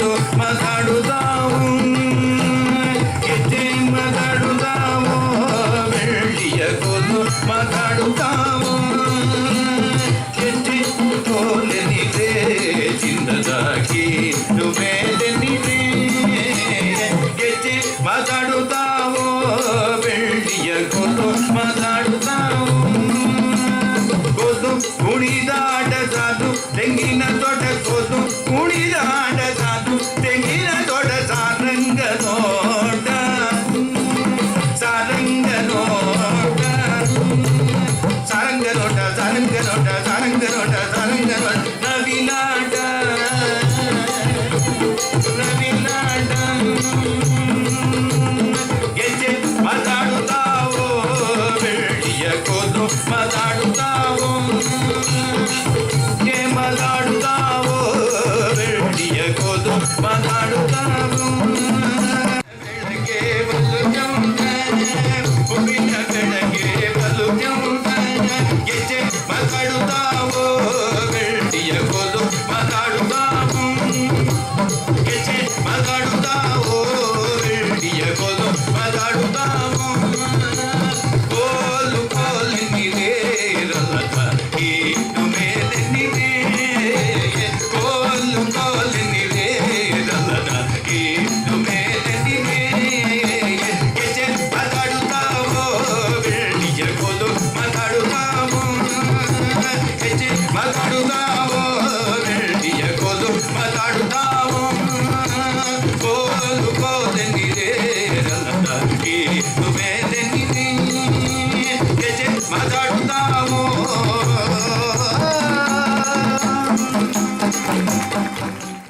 ఎత్తే మదడుదావు ఎత్తే మదడుదావు వెళ్ళియ కొను మదడుదావు ఎత్తే తోలెనిదే చిన్నదాకి నువ్వేదెనిదే சரங்கரோட சரங்கரோட சரங்கரோட நவிலாட்டம் நவிலாட்டம் எஜ்ஜே மதாடுதாவோ வெளிய மதா Amém.